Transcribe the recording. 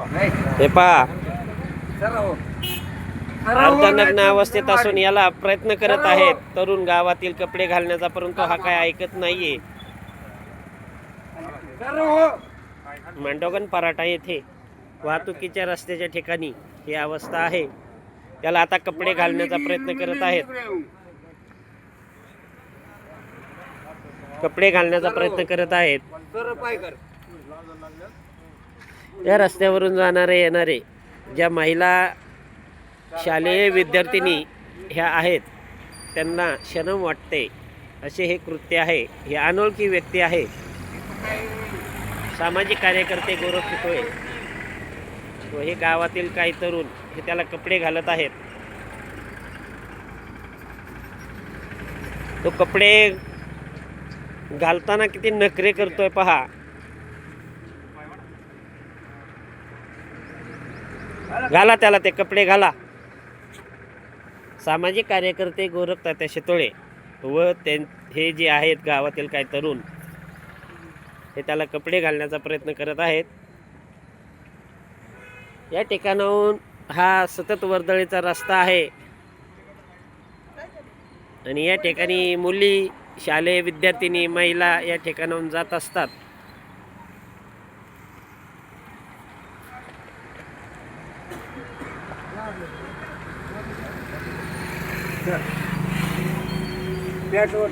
हे पहा. अर्धनग्न अवस्थेत असून याला प्रयत्न करत आहेत. तरुण गावातील कपडे घालण्याचा परंतु हा काय ऐकत नाहीये. मांडोगन पराठा येथे वाहतुकीच्या रस्त्याच्या ठिकाणी ही अवस्था आहे. त्याला आता कपडे घालण्याचा प्रयत्न करत आहेत. कपडे घालण्याचा प्रयत्न करत आहेत. या रस्त्यावरून जाणारे येणारे ज्या महिला शालेय विद्यार्थिनी ह्या आहेत त्यांना शरम वाटते. असे हे कृत्य आहे. हे अनोळखी व्यक्ती आहे. सामाजिक कार्यकर्ते गौरव चितोळे व हे गावातील काही तरुण हे त्याला कपडे घालत आहेत. तो कपडे घालताना किती नखरे करतोय पहा. घाला त्याला ते कपडे घाला. सामाजिक कार्यकर्ते गोरख तात्या शितोळे व त्यां हे जे आहेत गावातील काही तरुण हे त्याला कपडे घालण्याचा प्रयत्न करत आहेत. या ठिकाणाहून हा सतत वर्दळीचा रस्ता आहे. आणि या ठिकाणी मुली शालेय विद्यार्थिनी महिला या ठिकाणाहून जात असतात. પેટ્રોલ